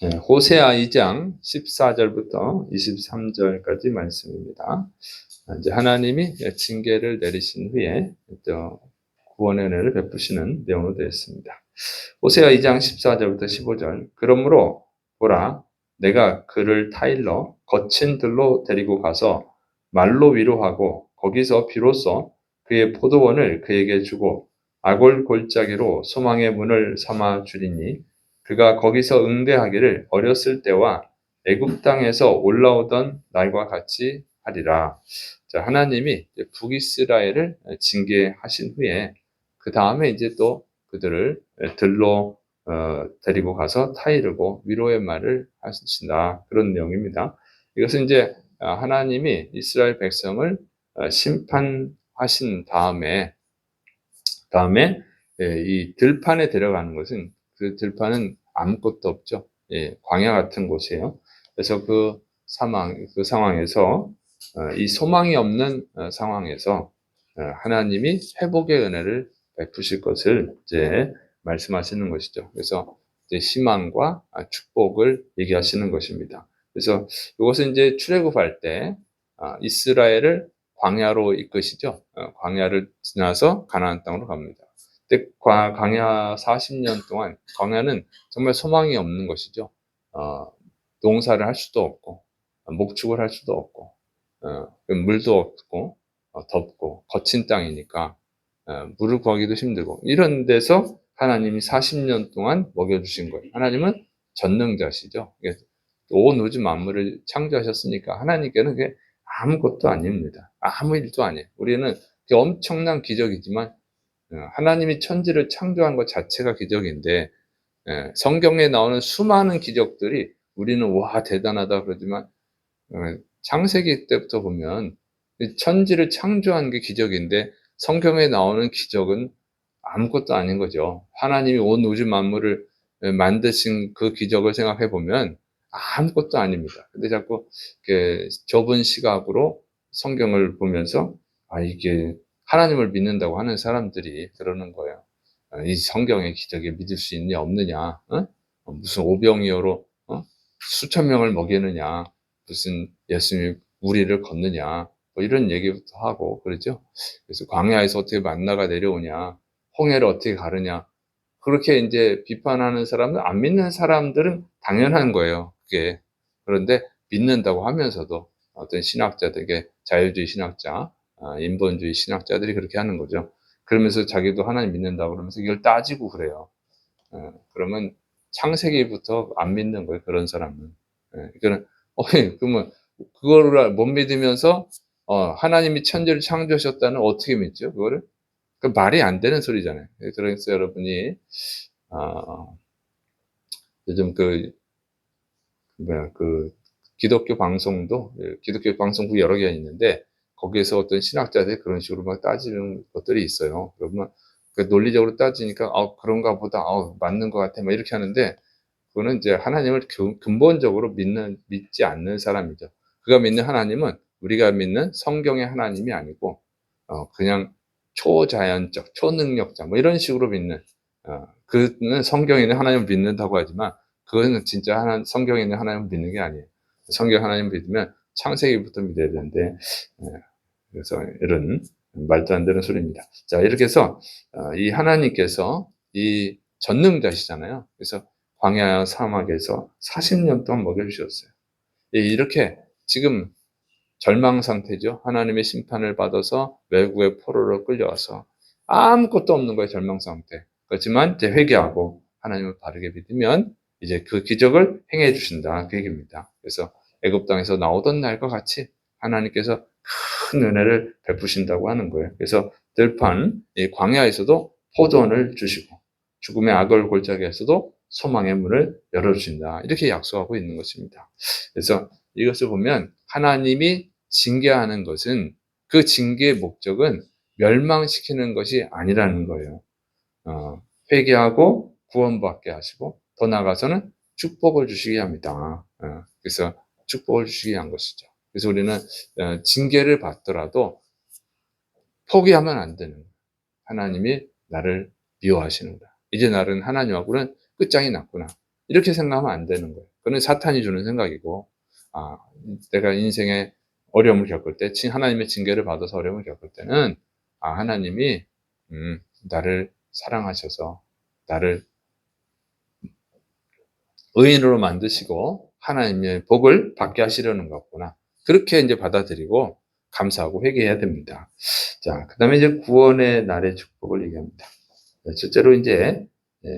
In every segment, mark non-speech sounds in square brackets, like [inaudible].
네, 호세아 2장 14절부터 23절까지 말씀입니다. 이제 하나님이 징계를 내리신 후에 또 구원의 은혜를 베푸시는 내용으로 되어 있습니다. 호세아 2장 14절부터 15절. 그러므로 보라 내가 그를 타일러 거친 들로 데리고 가서 말로 위로하고 거기서 비로소 그의 포도원을 그에게 주고 아골 골짜기로 소망의 문을 삼아 주리니 그가 거기서 응대하기를 어렸을 때와 애굽 땅에서 올라오던 날과 같이 하리라. 자, 하나님이 북이스라엘을 징계하신 후에 그 다음에 이제 또 그들을 들로 어, 데리고 가서 타이르고 위로의 말을 하신다 그런 내용입니다. 이것은 이제 하나님이 이스라엘 백성을 어, 심판하신 다음에 다음에 예, 이 들판에 들어가는 것은 그 들판은 아무것도 없죠. 예, 광야 같은 곳이에요. 그래서 그 상황, 그 상황에서 어, 이 소망이 없는 어, 상황에서 어, 하나님이 회복의 은혜를 베푸실 것을 이제 말씀하시는 것이죠. 그래서 이제 희망과 축복을 얘기하시는 것입니다. 그래서 이것은 이제 출애굽할 때 아, 이스라엘을 광야로 이끄시죠. 광야를 지나서 가나안 땅으로 갑니다. 그때 광야 40년 동안 광야는 정말 소망이 없는 것이죠. 어, 농사를 할 수도 없고 목축을 할 수도 없고 어, 물도 없고 어, 덥고 거친 땅이니까 어, 물을 구하기도 힘들고 이런 데서 하나님이 40년 동안 먹여주신 거예요. 하나님은 전능자시죠. 온 우주 만물을 창조하셨으니까 하나님께는 그게 아무것도 아닙니다. 아무 일도 아니에요. 우리는 엄청난 기적이지만 어, 하나님이 천지를 창조한 것 자체가 기적인데 예, 성경에 나오는 수많은 기적들이 우리는 와 대단하다 그러지만 어, 창세기 때부터 보면 천지를 창조한 게 기적인데 성경에 나오는 기적은 아무것도 아닌 거죠. 하나님이 온 우주 만물을 예, 만드신 그 기적을 생각해 보면 아무것도 아닙니다. 근데 자꾸 좁은 시각으로 성경을 보면서 아 이게 하나님을 믿는다고 하는 사람들이 그러는 거예요. 어, 이 성경의 기적에 믿을 수 있냐 없느냐, 어? 어? 무슨 오병이어로 어? 수천 명을 먹이느냐, 무슨 예수님이 우리를 걷느냐, 뭐 이런 얘기부터 하고 그러죠. 그래서 광야에서 어떻게 만나가 내려오냐, 홍해를 어떻게 가르냐, 그렇게 이제 비판하는 사람은 안 믿는 사람들은 당연한 거예요. 그게 그런데 믿는다고 하면서도 어떤 신학자들에게 자유주의 신학자 아, 인본주의 신학자들이 그렇게 하는 거죠. 그러면서 자기도 하나님 믿는다 그러면서 이걸 따지고 그래요. 어, 그러면 창세기부터 안 믿는 거예요. 그런 사람은. 예, 그러니까 [laughs] 어, 그러면 그거를 못 믿으면서 어, 하나님이 천지를 창조하셨다는 어떻게 믿죠? 그거를? 그 말이 안 되는 소리잖아요. 그래서 여러분이 어, 요즘 그 뭐야 그 기독교 방송도 예, 기독교 방송국 여러 개가 있는데 거기에서 어떤 신학자들이 그런 식으로 막 따지는 것들이 있어요. 그러면 그 논리적으로 따지니까 아 그런가 보다 아 맞는 것 같아 막 이렇게 하는데 그거는 이제 하나님을 근본적으로 믿는 믿지 않는 사람이죠. 그가 믿는 하나님은 우리가 믿는 성경의 하나님이 아니고 어 그냥 초자연적 초능력자 뭐 이런 식으로 믿는 어 그는 성경에 있는 하나님을 믿는다고 하지만 그거는 진짜 하나 성경에 있는 하나님을 믿는 게 아니에요. 성경 하나님 믿으면 창세기부터 믿어야 되는데 예, 그래서 이런 말도 안 되는 소리입니다. 자 이렇게 해서 어, 이 하나님께서 이 전능자시잖아요. 그래서 광야 사막에서 40년 동안 먹여주셨어요. 예, 이렇게 지금 절망 상태죠. 하나님의 심판을 받아서 외국의 포로로 끌려와서 아무것도 없는 거예요. 절망 상태. 그렇지만 이제 회개하고 하나님을 바르게 믿으면 이제 그 기적을 행해 주신다 그 얘기입니다. 그래서 애굽 땅에서 나오던 날과 같이 하나님께서 큰 은혜를 베푸신다고 하는 거예요. 그래서 들판 이 광야에서도 포도원을 주시고 죽음의 악을 골짜기에서도 소망의 문을 열어주신다. 이렇게 약속하고 있는 것입니다. 그래서 이것을 보면 하나님이 징계하는 것은 그 징계의 목적은 멸망시키는 것이 아니라는 거예요. 어, 회개하고 구원받게 하시고 더 나아가서는 축복을 주시게 합니다. 어, 그래서 축복을 주시게 한 것이죠. 그래서 우리는 어, 징계를 받더라도 포기하면 안 되는 하나님이 나를 미워하시는구나. 이제 나는 하나님하고는 끝장이 났구나. 이렇게 생각하면 안 되는 거예요. 그건 사탄이 주는 생각이고, 아, 내가 인생에 어려움을 겪을 때, 친- 하나님의 징계를 받아서 어려움을 겪을 때는, 아, 하나님이, 음, 나를 사랑하셔서, 나를 의인으로 만드시고, 하나님의 복을 받게 하시려는 거구나. 그렇게 이제 받아들이고, 감사하고 회개해야 됩니다. 자, 그 다음에 이제 구원의 날의 축복을 얘기합니다. 네, 첫째로 이제, 예,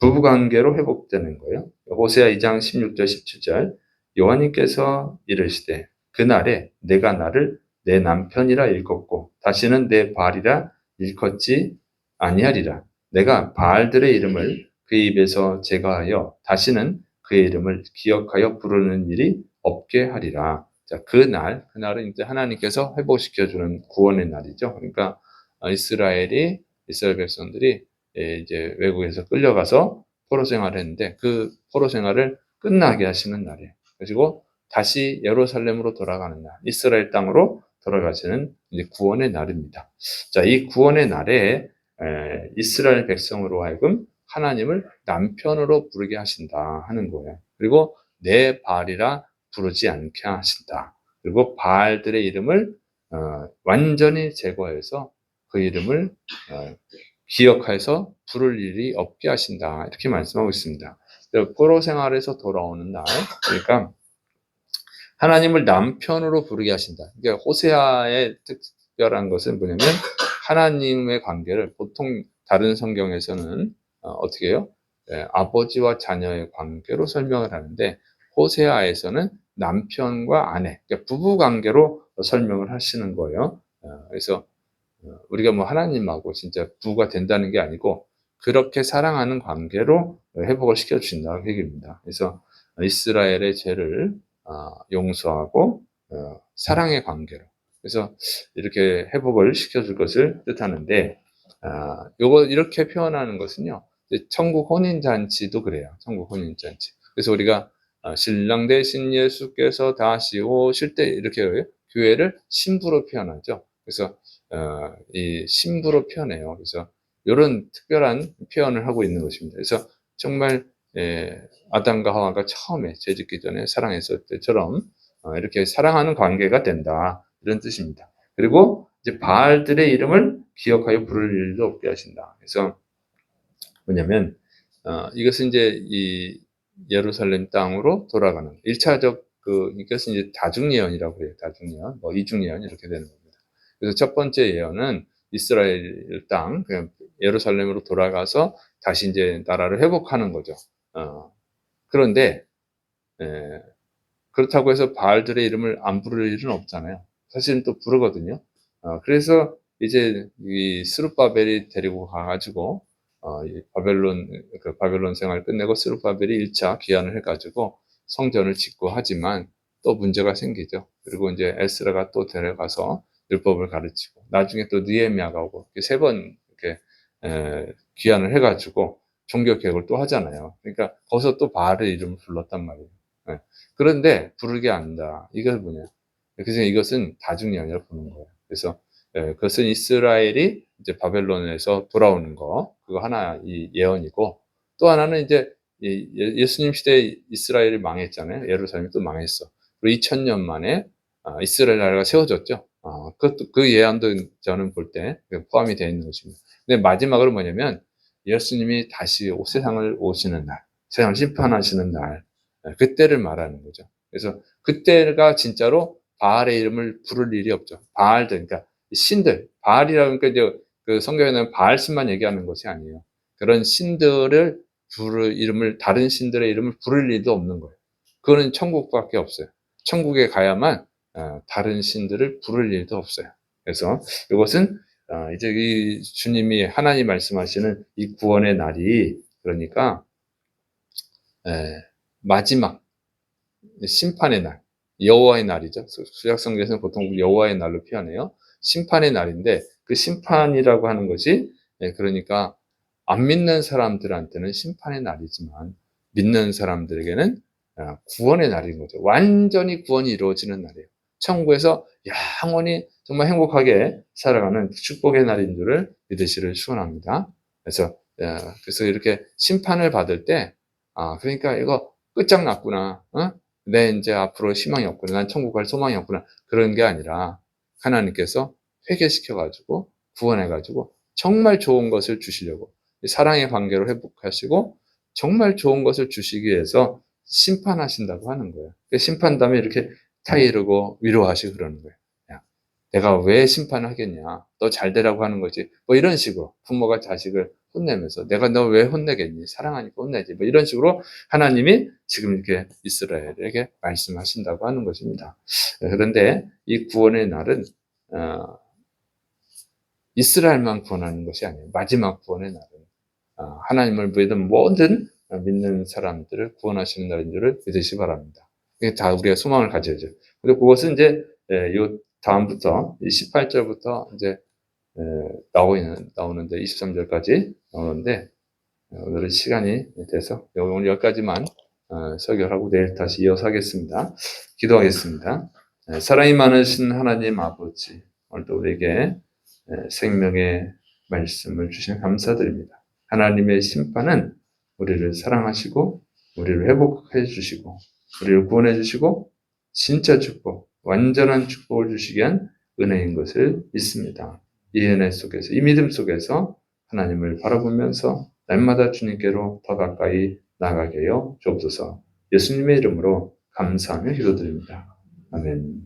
부부관계로 회복되는 거예요. 호세아 2장 16절 17절 요한님께서 이르시되 그날에 내가 나를 내 남편이라 일컫고 다시는 내 발이라 일컫지 아니하리라. 내가 바알들의 이름을 그 입에서 제거하여 다시는 그의 이름을 기억하여 부르는 일이 없게 하리라. 자, 그날, 그날은 이제 하나님께서 회복시켜주는 구원의 날이죠. 그러니까 어, 이스라엘이, 이스라엘 백성들이 예, 이제 외국에서 끌려가서 포로 생활을 했는데 그 포로 생활을 끝나게 하시는 날이에요. 그리고 다시 예루살렘으로 돌아가는 날, 이스라엘 땅으로 돌아가시는 이제 구원의 날입니다. 자, 이 구원의 날에 에, 이스라엘 백성으로 하여금 하나님을 남편으로 부르게 하신다 하는 거예요. 그리고 내 발이라 부르지 않게 하신다. 그리고 바알들의 이름을 어, 완전히 제거해서 그 이름을 어, 기억해서 부를 일이 없게 하신다. 이렇게 말씀하고 있습니다. 포로 생활에서 돌아오는 날, 그러니까 하나님을 남편으로 부르게 하신다. 그러니까 호세아의 특별한 것은 뭐냐면 하나님의 관계를 보통 다른 성경에서는 어, 떻게 해요? 예, 아버지와 자녀의 관계로 설명을 하는데 호세아에서는 남편과 아내, 그러니까 부부 관계로 설명을 하시는 거예요. 어, 그래서 어, 우리가 뭐 하나님하고 진짜 부부가 된다는 게 아니고 그렇게 사랑하는 관계로 회복을 시켜주신다는 얘기입니다. 그래서 이스라엘의 죄를 어, 용서하고 어, 사랑의 관계로 그래서 이렇게 회복을 시켜줄 것을 뜻하는데 아, 요거 이렇게 표현하는 것은요 천국 혼인잔치도 그래요 천국 혼인잔치 그래서 우리가 신랑 대신 예수께서 다시 오실 때 이렇게 교회를 신부로 표현하죠 그래서 어, 이 신부로 표현해요. 그래서 이런 특별한 표현을 하고 있는 것입니다. 그래서 정말 예, 아담과 하와가 처음에 죄짓기 전에 사랑했을 때처럼 어, 이렇게 사랑하는 관계가 된다 이런 뜻입니다. 그리고 이제 바알들의 이름을 기억하여 부를 일도 없게 하신다. 그래서 뭐냐면 어, 이것은 이제 이 예루살렘 땅으로 돌아가는 1차적 그 이것은 이제 다중 예언이라고 해요. 다중 예언, 뭐 이중 예언 이렇게 되는 겁니다. 그래서 첫 번째 예언은 이스라엘 땅, 예루살렘으로 돌아가서 다시 이제 나라를 회복하는 거죠. 어. 그런데 에, 그렇다고 해서 바알들의 이름을 안 부를 일은 없잖아요. 사실은 또 부르거든요. 어, 그래서 이제 이 스룹바벨이 데리고 가가지고 어, 이 바벨론 그 바벨론 생활 끝내고 스룹바벨이 1차 귀환을 해가지고 성전을 짓고 하지만 또 문제가 생기죠. 그리고 이제 에스라가 또 데려가서 율법을 가르치고 나중에 또 느헤미야가 오고 세 번 이렇게 에, 귀환을 해가지고 종교 개혁을 또 하잖아요. 그러니까 거기서 또 바알의 이름을 불렀단 말이에요. 예. 그런데 부르게 한다. 이건 뭐냐? 그래서 이것은 다중예언이라고 보는 거예요. 그래서 예, 그것은 이스라엘이 이제 바벨론에서 돌아오는 거 그거 하나 이 예언이고 또 하나는 이제 예, 예수님 시대에 이스라엘이 망했잖아요. 예루살렘이 또 망했어. 그리고 2000년 만에 아, 이스라엘 나라가 세워졌죠. 아, 그것도 그 예언도 저는 볼 때 포함이 되어 있는 것입니다. 근데 마지막으로 뭐냐면 예수님이 다시 세상을 오시는 날, 세상을 심판하시는 날, 네, 그때를 말하는 거죠. 그래서 그때가 진짜로 바알의 이름을 부를 일이 없죠. 바알들, 그러니까 신들, 바알이라고 그러니까 이제 그 성경에는 바알 신만 얘기하는 것이 아니에요. 그런 신들을 부를 이름을 다른 신들의 이름을 부를 일도 없는 거예요. 그거는 천국밖에 없어요. 천국에 가야만 어, 다른 신들을 부를 일도 없어요. 그래서 이것은 어, 이제 이 주님이 하나님 말씀하시는 이 구원의 날이 그러니까 마지막 심판의 날, 여호와의 날이죠. 수약성경에서는 보통 여호와의 날로 표현해요. 심판의 날인데 그 심판이라고 하는 것이 예, 그러니까 안 믿는 사람들한테는 심판의 날이지만 믿는 사람들에게는 아, 구원의 날인 거죠. 완전히 구원이 이루어지는 날이에요. 천국에서 영원히 정말 행복하게 살아가는 축복의 날인 줄을 믿으시를 축원합니다. 그래서 예, 그래서 이렇게 심판을 받을 때 아, 그러니까 이거 끝장났구나. 어? 내 이제 앞으로 희망이 없구나. 난 천국 갈 소망이 없구나. 그런 게 아니라 하나님께서 회개시켜가지고 구원해가지고 정말 좋은 것을 주시려고 사랑의 관계로 회복하시고 정말 좋은 것을 주시기 위해서 심판하신다고 하는 거예요. 그 심판 다음에 이렇게 타이르고 위로하시고 그러는 거예요. 야, 내가 왜 심판하겠냐? 너 잘 되라고 하는 거지. 뭐 이런 식으로 부모가 자식을 혼내면서 내가 너 왜 혼내겠니? 사랑하니까 혼내지. 뭐 이런 식으로 하나님이 지금 이렇게 이스라엘에게 말씀하신다고 하는 것입니다. 그런데 이 구원의 날은 어, 이스라엘만 구원하는 것이 아니에요. 마지막 구원의 날은 어, 하나님을 믿는 모든 믿는 사람들을 구원하시는 날인 줄을 믿으시 기 바랍니다. 이게 다 우리가 소망을 가져야죠. 그리고 그것은 이제 예, 요 다음부터 18절부터 이제 에, 나오는 나오는데 23절까지 나오는데 어, 오늘은 시간이 돼서 오늘 여기까지만 어, 설교하고 내일 다시 이어서 하겠습니다. 기도하겠습니다. 에, 사랑이 많으신 하나님 아버지 오늘도 우리에게 에, 생명의 말씀을 주시는 감사드립니다. 하나님의 심판은 우리를 사랑하시고 우리를 회복해 주시고 우리를 구원해 주시고 진짜 축복, 완전한 축복을 주시기 위한 은혜인 것을 믿습니다. 이 은혜 속에서 이 믿음 속에서 하나님을 바라보면서 날마다 주님께로 더 가까이 나가게 하여 주옵소서. 예수님의 이름으로 감사하며 기도드립니다. 아멘.